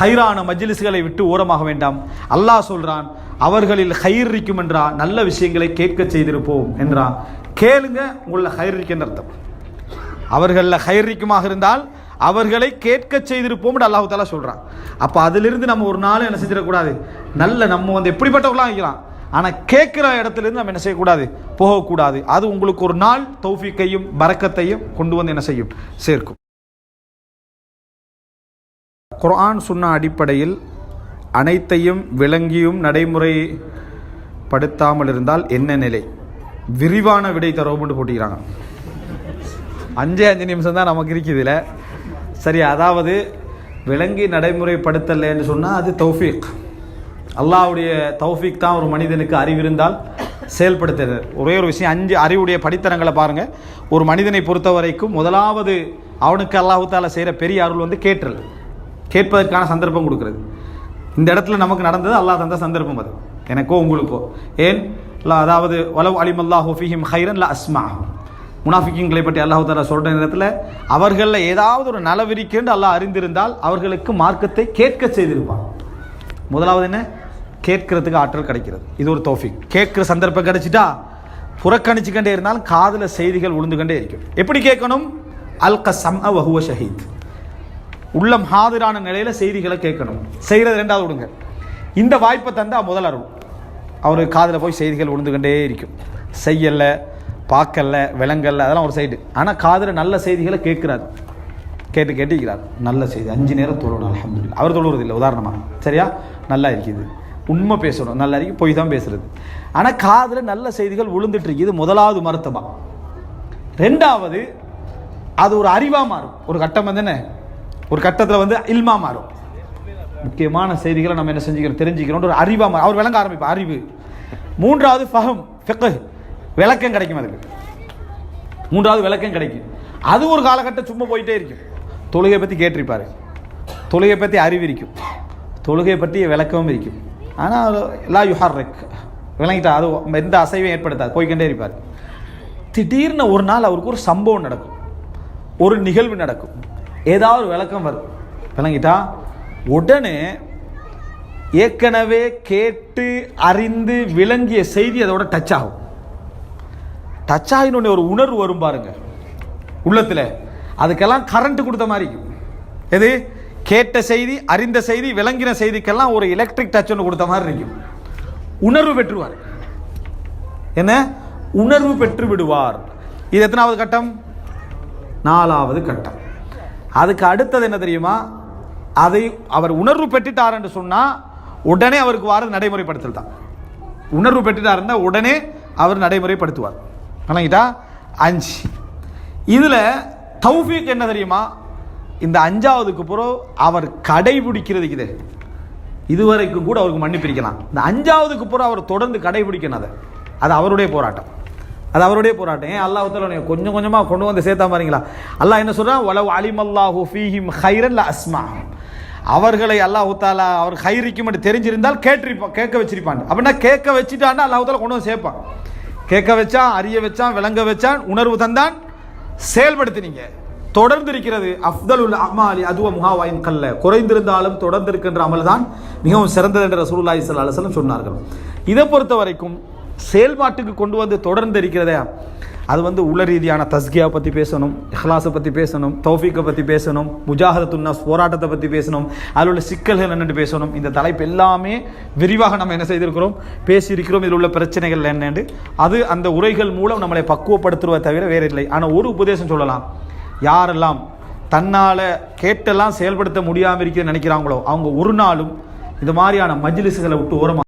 ஹைரான மஜ்லிஸ்களை விட்டு ஓரமாக வேண்டாம். அல்லாஹ் சொல்கிறான் அவர்களில் ஹைர் இருக்கும் என்றா நல்ல விஷயங்களை கேட்க செய்திருப்போம் என்றான் கேளுங்க உங்களில் ஹைர் அர்த்தம். அவர்களில் ஹைரிக்குமாக இருந்தால் அவர்களை கேட்க செய்திருப்போம் அல்லாஹு தாலா சொல்கிறான் அப்போ அதிலிருந்து நம்ம ஒரு நாள் என்ன செஞ்சிடக்கூடாது? நல்ல நம்ம வந்து எப்படிப்பட்டவர்களாக இருக்கலாம். ஆனால் கேட்குற இடத்துலேருந்து நம்ம என்ன செய்யக்கூடாது? போகக்கூடாது. அது உங்களுக்கு ஒரு நாள் தௌஃபிக்கையும் பறக்கத்தையும் கொண்டு வந்து என்ன செய்யும்? சேர்க்கும். குரான் சொன்ன அடிப்படையில் அனைத்தையும் விளங்கியும் நடைமுறைப்படுத்தாமல் இருந்தால் என்ன நிலை? விரிவான விடை தரோம்னு போட்டிக்கிறாங்க அஞ்சே அஞ்சு நிமிஷம் தான் நமக்கு இருக்குதுல சரி அதாவது விளங்கி நடைமுறைப்படுத்தலைன்னு சொன்னால் அது தௌஃபீக். அல்லாவுடைய தௌஃபீக் தான் ஒரு மனிதனுக்கு அறிவிருந்தால் செயல்படுத்துறது. ஒரே ஒரு விஷயம் அஞ்சு அறிவுடைய படித்தரங்களை பாருங்கள் ஒரு மனிதனை பொறுத்த வரைக்கும் முதலாவது அவனுக்கு அல்லாஹு தாலா செய்கிற பெரிய அருள் வந்து கேட்டல் கேட்பதற்கான சந்தர்ப்பம் கொடுக்குறது. இந்த இடத்துல நமக்கு நடந்தது அல்லாஹ் தந்த சந்தர்ப்பம் அது. எனக்கோ உங்களுக்கோ. ஏன்? லா- அதாவது வலவ் அலிமல்லாஹு ஹுஃபிஹிம் ஹைரன் லா அஸ்மா முனாஃபிக்கிங்களை பற்றி அல்லாஹ் தாலா சொல்கிற நேரத்தில் அவர்களில் ஏதாவது ஒரு நலவிரிக்கென்று அல்லாஹ் அறிந்திருந்தால் அவர்களுக்கு மார்க்கத்தை கேட்க செய்திருப்பான். முதலாவது என்ன? கேட்கறதுக்கு ஆற்றல் கிடைக்கிறது. இது ஒரு தோஃபிக். கேட்குற சந்தர்ப்பம் கிடைச்சிட்டா புறக்கணிச்சுக்கிட்டே இருந்தாலும் காதில் செய்திகள் உளுந்துக்கிட்டே இருக்கும். எப்படி கேட்கணும்? அல் கசம் வஹுவ ஷஹீத். உள்ளம் ஹாதிரான நிலையில் செய்திகளை கேட்கணும். செய்கிறது ரெண்டாவது விடுங்க இந்த வாய்ப்பை தந்தால் முதல் அருள். அவர் காதில் போய் செய்திகள் விழுந்துக்கிட்டே இருக்கும். செய்யல பார்க்கல விளங்கல்ல அதெல்லாம் ஒரு சைடு. ஆனால் காதில் நல்ல செய்திகளை கேட்குறாரு. கேட்டு கேட்டுக்கிறார் நல்ல செய்தி. அஞ்சு நேரம் தொழணும் அல்ஹம்துலில்லாஹ். அவர் தொழுறது இல்லை உதாரணமாக சரியா? நல்லா இருக்குது. உண்மை பேசணும். நல்லா இருக்கு. பொய் தான் பேசுறது. ஆனால் காதில் நல்ல செய்திகள் விழுந்துட்டு இருக்குது. முதலாவது மருத்துவம். ரெண்டாவது அது ஒரு அறிவாக மாறும். ஒரு கட்டம் வந்து ஒரு கட்டத்தில் வந்து இல்மா மாறும். முக்கியமான செய்திகளை நம்ம என்ன செஞ்சுக்கிறோம் தெரிஞ்சுக்கிறோம் ஒரு அறிவாக மாறும். அவர் விளங்க ஆரம்பிப்பார் அறிவு. மூன்றாவது ஃபஹம் விளக்கம் கிடைக்கும் அதுக்கு. மூன்றாவது விளக்கம் கிடைக்கும். அது ஒரு காலகட்டம் சும்மா போயிட்டே இருக்கும். தொழுகை பற்றி கேட்டிருப்பார். தொழுகை பற்றி அறிவு இருக்கும். தொழுகை பற்றி விளக்கமும் இருக்கும். ஆனால் லா யுஹார்ரிக். விளங்கிட்டா அது எந்த அசைவையும் ஏற்படுத்தாது. போய்கொண்டே இருப்பார். திடீர்னு ஒரு நாள் அவருக்கு ஒரு சம்பவம் நடக்கும். ஒரு நிகழ்வு நடக்கும். ஏதாவது ஒரு விளக்கம் வரும் விளங்கிட்டா? உடனே ஏற்கனவே கேட்டு அறிந்து விளங்கிய செய்தி அதோட டச் ஆகும். டச் ஆகினோடனே ஒரு உணர்வு வரும் பாருங்க. உள்ளத்தில். அதுக்கெல்லாம் கரண்ட் கொடுத்த மாதிரி இருக்கும். எது? கேட்ட செய்தி அறிந்த செய்தி விளங்கின செய்திக்கெல்லாம் ஒரு எலக்ட்ரிக் டச் ஒன்று கொடுத்த மாதிரி இருக்கும். உணர்வு பெற்றுவார். என்ன? உணர்வு பெற்று விடுவார். இது எத்தனாவது கட்டம்? நாலாவது கட்டம். அதுக்கு அடுத்தது என்ன தெரியுமா? அதை அவர் உணர்வு பெற்றுட்டார் என்று சொன்னால் உடனே அவருக்கு வாரது நடைமுறைப்படுத்தல் தான் உணர்வு பெற்றுட்டார் இருந்தால் உடனே அவர் நடைமுறைப்படுத்துவார். வணங்கிட்டா அஞ்சு. இதில் தௌஃபீக் என்ன தெரியுமா? இந்த அஞ்சாவதுக்கு பிறகு அவர் கடைபிடிக்கிறதுக்கு இது. இதுவரைக்கும் கூட அவருக்கு மன்னிப்பிரிக்கலாம் இந்த அஞ்சாவதுக்கு பிறகு அவர் தொடர்ந்து கடைபிடிக்கணும் அதை. அது அவருடைய போராட்டம். அது அவருடைய போராட்டம். ஏன் அல்லாஹ் உத்தரவு கொஞ்சம் கொஞ்சமாக கொண்டு வந்து சேர்த்தா பாருங்களா? அல்லாஹ் என்ன சொல்கிறான் வலவு அலிமல்லாஹு ஃபீஹிம் ஹைரன் அஸ்மா அவர்களை அல்லாஹ் தாலா அவர் ஹைரிக்கு மட்டும் தெரிஞ்சிருந்தால் கேட்டிருப்பான் கேட்க வச்சிருப்பான். அப்படின்னா கேட்க வச்சுட்டான்னா அல்லாஹ் தாலா கொண்டு வந்து சேர்ப்பான். கேட்க வச்சான் அறிய வச்சான் விளங்க வச்சான் உணர்வு தந்தான். செயல்படுத்தினீங்க. தொடர்ந்து இருக்கிறது. அஃதலுல் அமாலி அதுவ முகாவாயின் கல்ல. குறைந்திருந்தாலும் தொடர்ந்து இருக்கின்ற அமல் தான் மிகவும் சிறந்தது என்று ரசூலுல்லாஹி ஸல்லல்லாஹு சொன்னார்கள். இதை பொறுத்த வரைக்கும் செயல்பாட்டுக்கு கொண்டு வந்து தொடர்ந்து இருக்கிறதே. அது வந்து உள்ள ரீதியான தஸ்கியா பற்றி பேசணும் இஹ்லாஸை பற்றி பேசணும் தௌஃபீக்கை பற்றி பேசணும் முஜாஹதத்துன்னாஸ் போராட்டத்தை பற்றி பேசணும் அதில் உள்ள சிக்கல்கள் என்னென்னு பேசணும். இந்த தலைப்பு எல்லாமே விரிவாக நம்ம என்ன செய்திருக்கிறோம்? பேசியிருக்கிறோம். இதில் உள்ள பிரச்சனைகள் என்னென்று அது அந்த உரைகள் மூலம் நம்மளை பக்குவப்படுத்துவதை தவிர வேறு இல்லை ஆனால் ஒரு உபதேசம் சொல்லலாம். யாரெல்லாம் தன்னால் கேட்டெல்லாம் செயல்படுத்த முடியாமல் இருக்கிற நினைக்கிறாங்களோ அவங்க ஒரு நாளும் இந்த மாதிரியான மஜ்லிஸுகளை விட்டு ஓரமாக